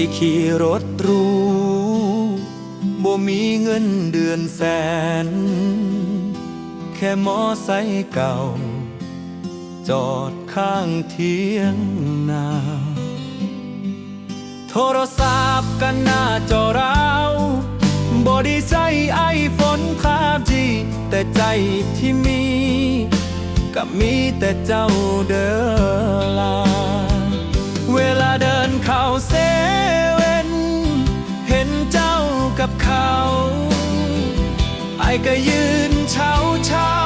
ได้ขี่รถรูบ่มีเงินเดือนแสน แค่มอไซค์เก่า จอดข้างเทียงนาโทรศัพท์กันหน้าจอเราบอดีใจไอฝนคาบจี แต่ใจที่มี ก็มีแต่เจ้าเดิน เช้า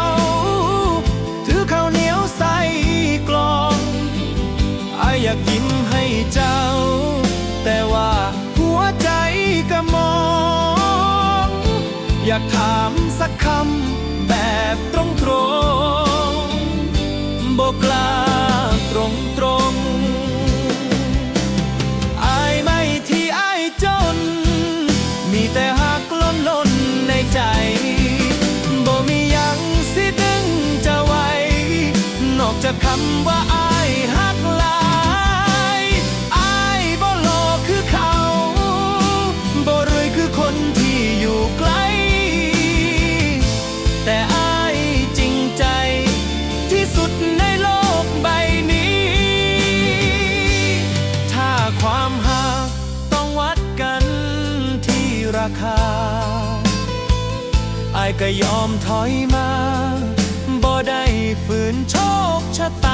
ถือข้าวเหนียวใส่กล่องไออยากยิ้มให้เจ้า แต่ว่าหัวใจก็มอง อยากถามสักคำแบบตรงตรงๆบอกลาตรงตรง คำว่าอายหักหลายอายบ่หลอกคือเขาบ่รวยคือคนที่อยู่ไกล แต่อายจริงใจที่สุดในโลกใบนี้ ถ้าความหักต้องวัดกันที่ราคาอายก็ยอมถอยมา ฝืนโชคชะตา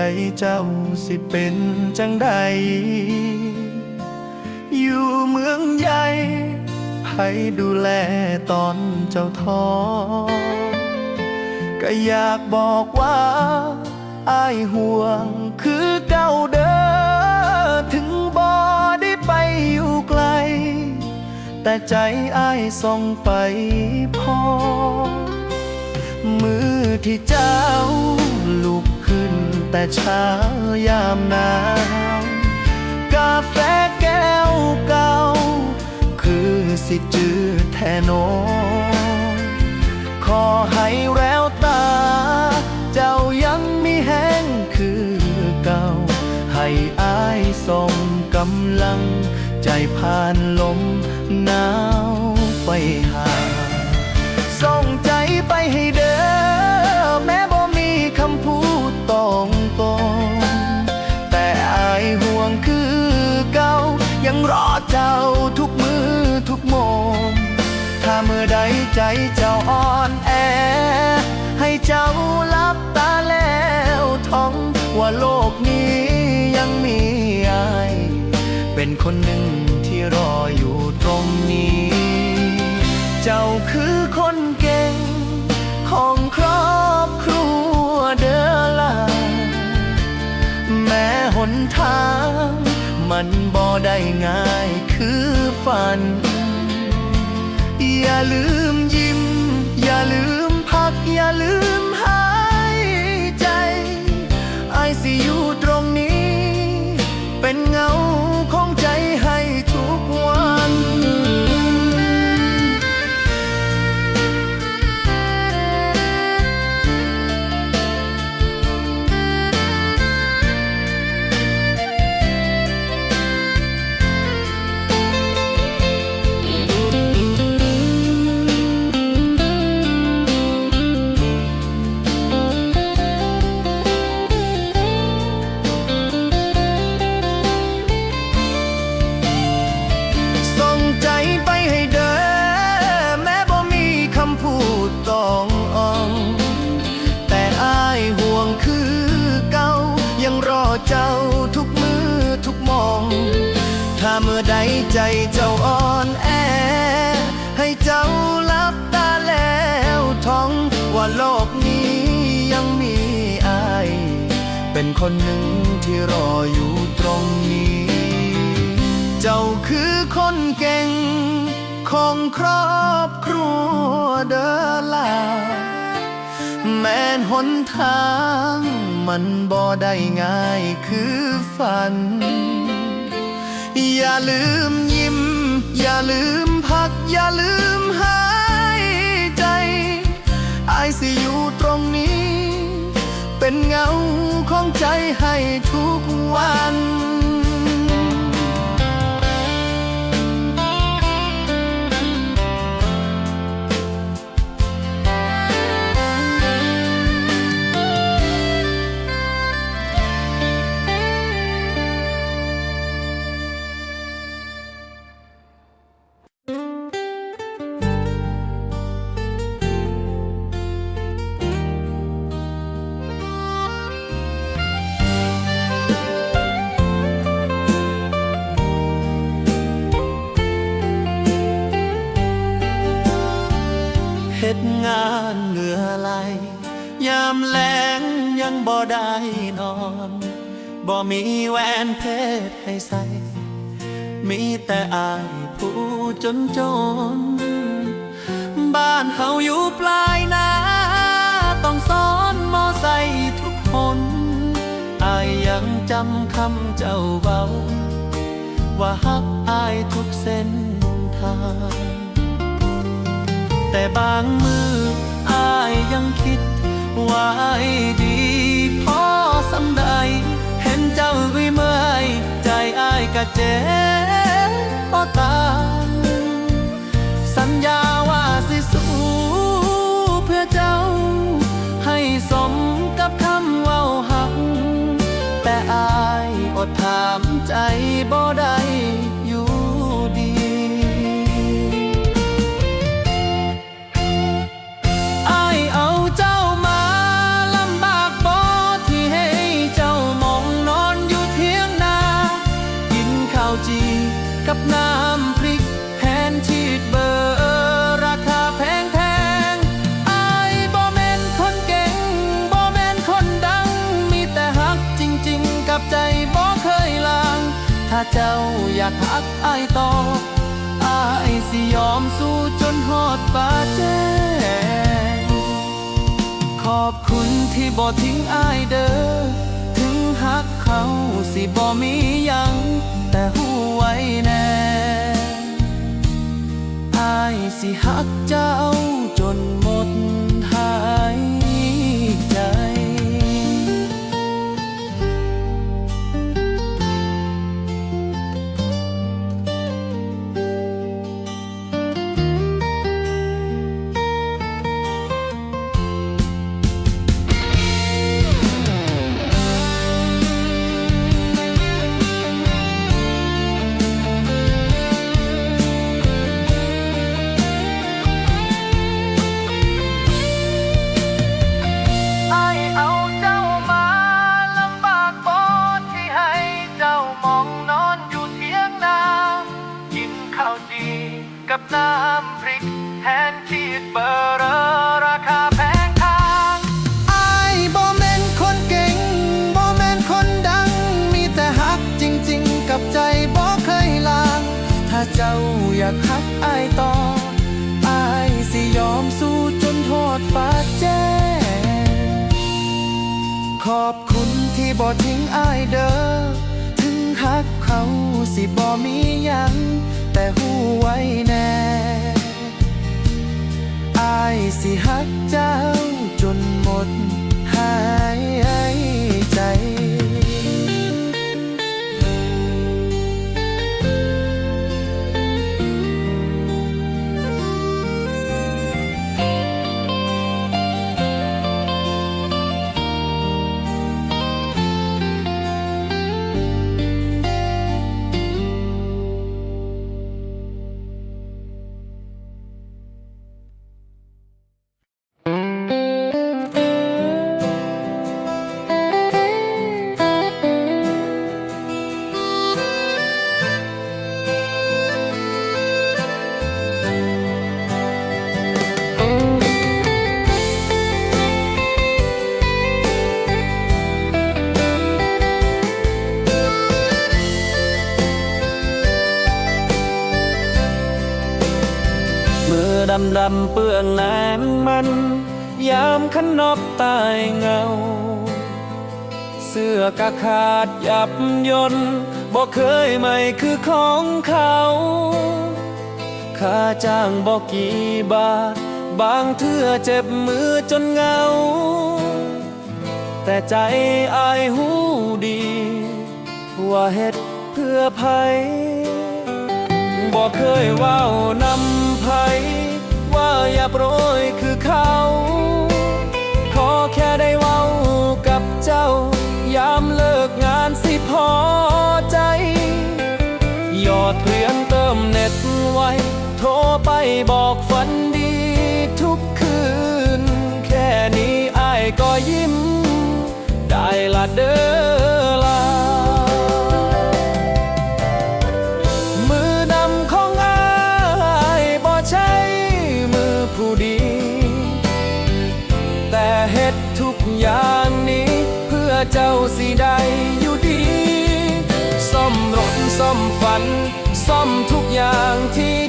ใจเจ้าสิเป็นจังใด อยู่เมืองใหญ่ให้ดูแลตอนเจ้าท้อก็อยากบอกว่าอายห่วงคือเก่าเด้อถึงบ่ได้ไปอยู่ไกล แต่ใจอายส่องไปพอมือที่เจ้า แต่เช้ายามหนาวกาแฟแก้วเก่า คือสิจืดแทนอขอให้แววตา เจ้ายังมีแห้งคือเก่า ให้อายส่งกำลัง ใจผ่านลมหนาวไป ใจเจ้าอ่อนแอ ให้เจ้าลับตาแล้วท่องว่าโลกนี้ยังมีอายเป็นคนหนึ่งที่รออยู่ตรงนี้ เจ้าคือคนเก่ง ของครอบครัวเดอล่ะแม้หนทาง มันบ่ได้ง่ายคือฝัน อย่าลืม ไปให้เด้อแม้บ่มีคำพูดต้องอ่อง แต่อ้ายห่วงคือเก่ายังรอเจ้าทุกมือทุกมอง ถ้าเมื่อใดใจเจ้าอ่อนแอ ให้เจ้าลับตาแล้วท้องว่าโลกนี้ยังมีอ้าย เป็นคนหนึ่งที่รออยู่ตรงนี้ คือคนเก่ง ของครอบครัวเดอลา แม้นหนทางมันบ่ได้ง่ายคือฝัน อย่าลืมยิ้ม อย่าลืมพัก อย่าลืมหายใจอายสิอยู่ตรงนี้ เป็นเงาของใจให้ทุกวัน มีแหวนเพชรให้ใส่ มีแต่อายผู้จนจน บ้านเฮาอยู่ปลายนาต้องซ้อนมอไซค์ทุกคนอายยังจำคำเจ้าเบา ว่าฮักอายทุกเส้นทาง แต่บางมืออายยังคิดว่าอาย กะเจ็บปอตามสัญญาว่าสิสู้เพื่อเจ้า ให้สมกับคำเว้าหัก แต่อายอดถามใจบ่ได้ กับน้ำพริกแทนชีดเบอร์ราคาแพงแพงไอายบ่แมนคนเก่งบ่แมนคนดัง มีแต่ฮักจริง ๆ กับใจบ่เคยลาง ถ้าเจ้าอยากฮักไอายต่อไอายสิยอมสู้จนหอดฟ้าแจ้งขอบคุณที่บ่ทิ้งไอายเด้อถึงหักเขาสิบ่มียังแต่หูไว้แน่อายสิหักเจ้า ดำเปื้อนแหนมมัน ยามขันนอบตายเงา เสื้อกะขาดยับยนต์บ่เคยไม่คือของเขาค่าจ้างบอกกี่บาท บางเทื่อเจ็บมือจนเงา แต่ใจอายหูดี ว่าเฮ็ดเพื่อภัยบอกเคยว้าวนำภัย โปรยคือเขา ขอแค่ได้เว้ากับเจ้า ยามเลิกงานสิพอใจยอดเพื่อนเติมเน็ตไว้ โทรไปบอกฝันดีทุกคืน แค่นี้อายก็ยิ้ม ได้ละเด้อ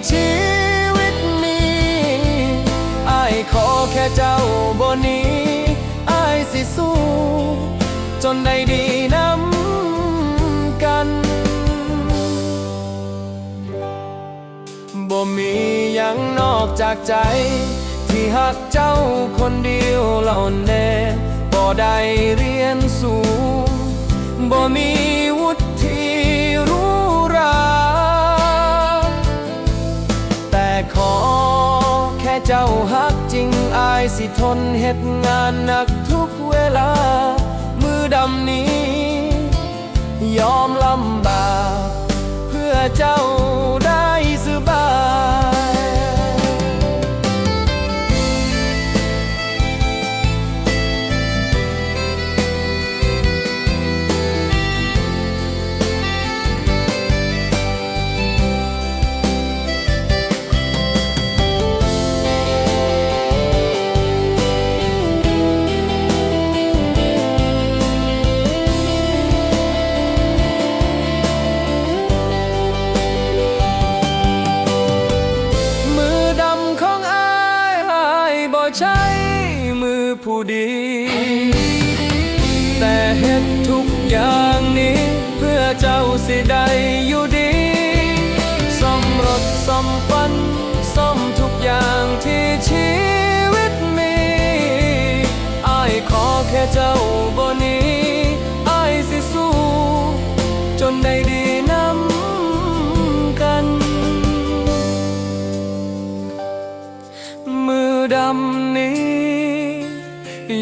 ชีวิตมีอายขอแค่เจ้าบนนี้อายสิสู้ จนได้ดีน้ำกันบ่มียังนอกจากใจ ที่หักเจ้าคนเดียวเหล่าแน่บ่ได้เรียนสูงบ่มี สิทนเฮ็ดงานหนักทุกเวลา มือดำนี้ ยอมลำบากเพื่อเจ้าได้ แต่เฮ็ดทุกอย่างนี้ เพื่อเจ้าสิได้ยุด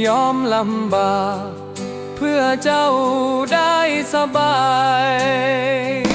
ยอมลำบาก เพื่อเจ้าได้สบาย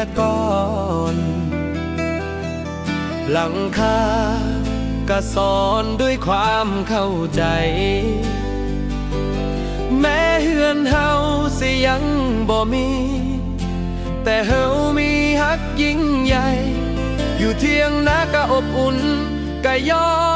ละก่อน หลังคากะสอนด้วยความเข้าใจ แม้เฮือนเฮาสิยังบ่มี แต่เฮามีฮักยิ่งใหญ่ อยู่เที่ยงนากะอบอุ่นกะย้อ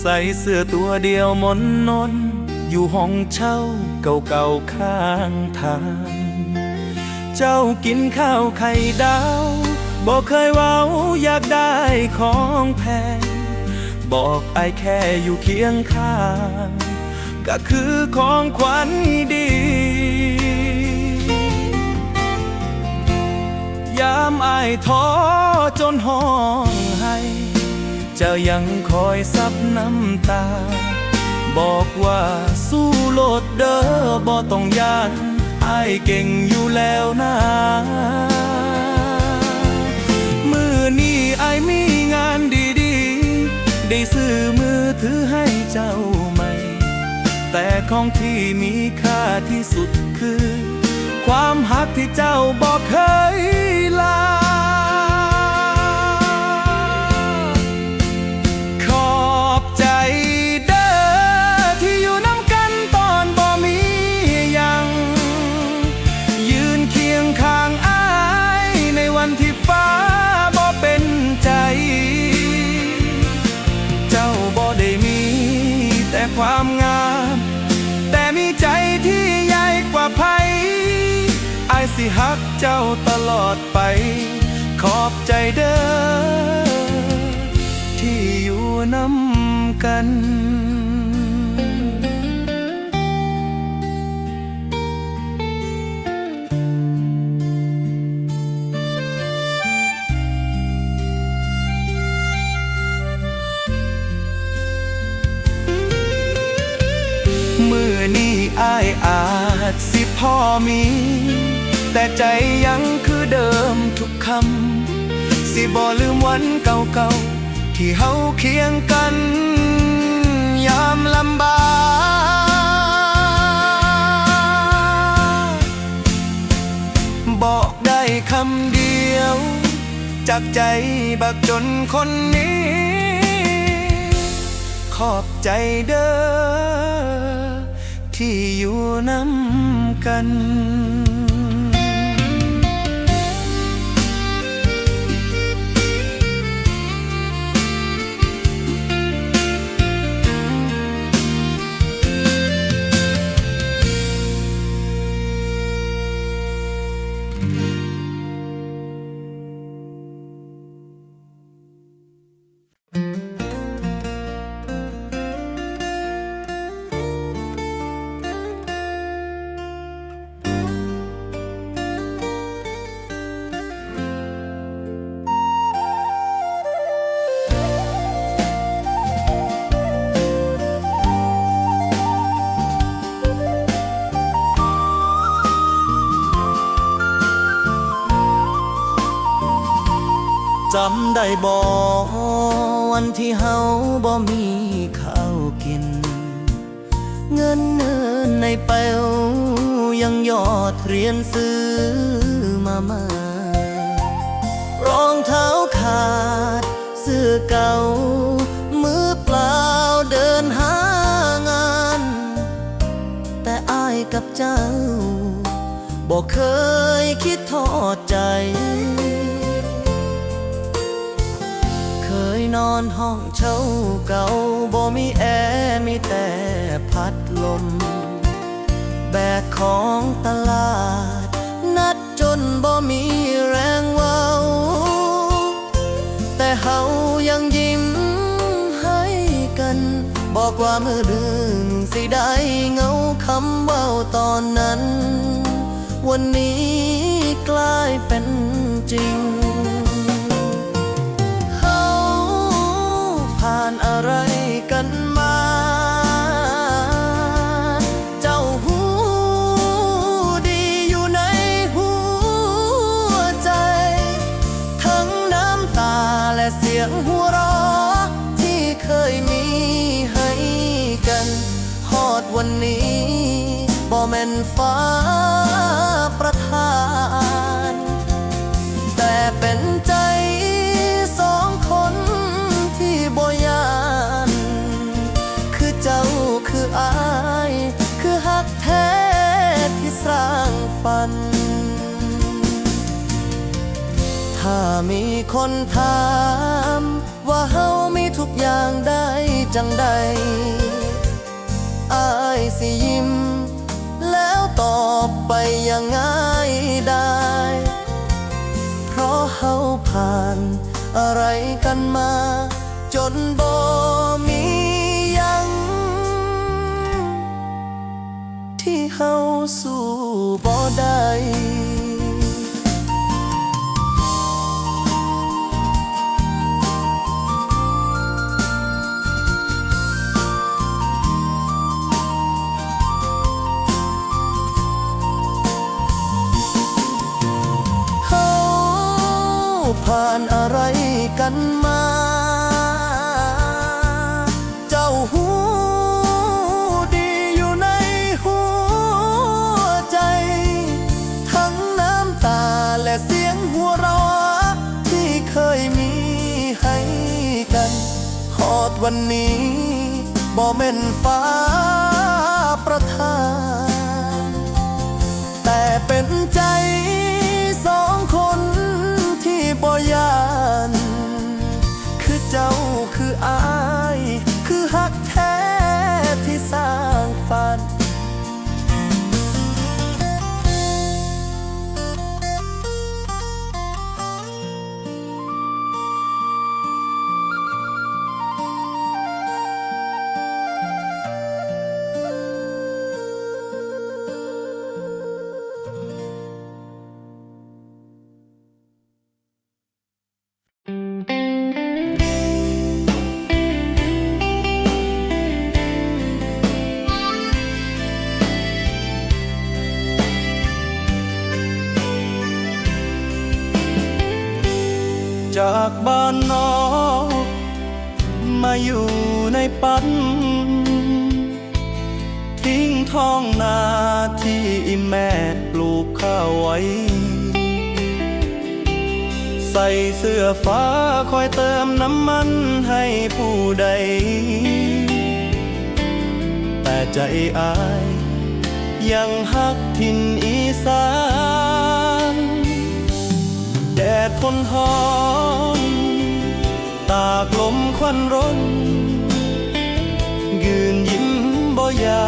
ใส่เสื้อตัวเดียวมอนนน อยู่ห้องเช่าเก่าๆข้างทาง เจ้ากินข้าวไข่ดาวบอกเคยเว้าอยากได้ของแพง บอกไอแค่อยู่เคียงข้าง ก็คือของขวัญดี ยามไอท้อจนห้อง จ้ายังคอยซับน้ำตา บอกว่าสู้โลดเด้อบ่ต้องยานไอเก่งอยู่แล้วนะมือนี้อมีงานดีๆ ได้ซื้อมือถือให้เจ้าใหม่ แต่ของที่มีค่าที่สุดคือ ความหักที่เจ้าบอกเคยลา เจ้าตลอดไป ขอบใจเด้อที่อยู่นำกันมือนี้อายอาจสิพ่อมี แต่ใจยังคือเดิมทุกคำ สิบ่ลืมวันเก่าๆ ที่เฮาเคียงกัน ยามลำบากบอกได้คำเดียว จากใจบักจนคนนี้ ขอบใจเด้อที่อยู่น้ำกันำได้บ่วันที่เฮาบ่มีข้าวกิน เงินเนินในเปวยังยอดเรียญซื้อมาใหมา รองเท้าขาดเสื้อเก่า มือเปล่าเดินหางาน แต่อายกับเจ้าบอกเคยคิดทอดใจ นอนห้องเช่าเก่าบ่มีแอร์มีแต่พัดลม แบกของตลาด นัดจนบ่มีแรงเว้า แต่เฮายังยิ้มให้กัน บอกว่ามือดึงสิได้เงาคำเว้าตอนนั้น วันนี้กลายเป็นจริง มีคนถาม ว่าเฮามีทุกอย่างได้จังใดอายสิยิ้ม แล้วตอบไปอย่างง่ายได้ เพราะเฮาผ่านอะไรกันมา จนบ่มียัง ที่เฮาสู้บ่ได้ วันนี้บ่แม่นฟ้า จากบ้านนอกมาอยู่ในปันทิ้งท้องนาที่แม่ปลูกข้าวไว้ ใส่เสื้อฟ้าคอยเติมน้ำมันให้ผู้ใด แต่ใจอาย ยังฮักทินอีสาน ดดทนหอนตากลมควันร้น ยืนยิ้มบ่อยา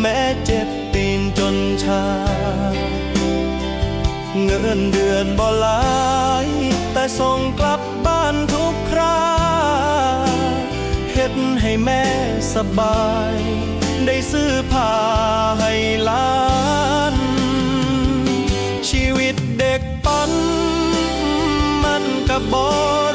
แม้เจ็บตีนจนชา เงินเดือนบ่หลาย แต่ส่งกลับบ้านทุกคราเฮ็ดให้แม่สบาย ได้ซื้อผ้าให้ล้าน a boy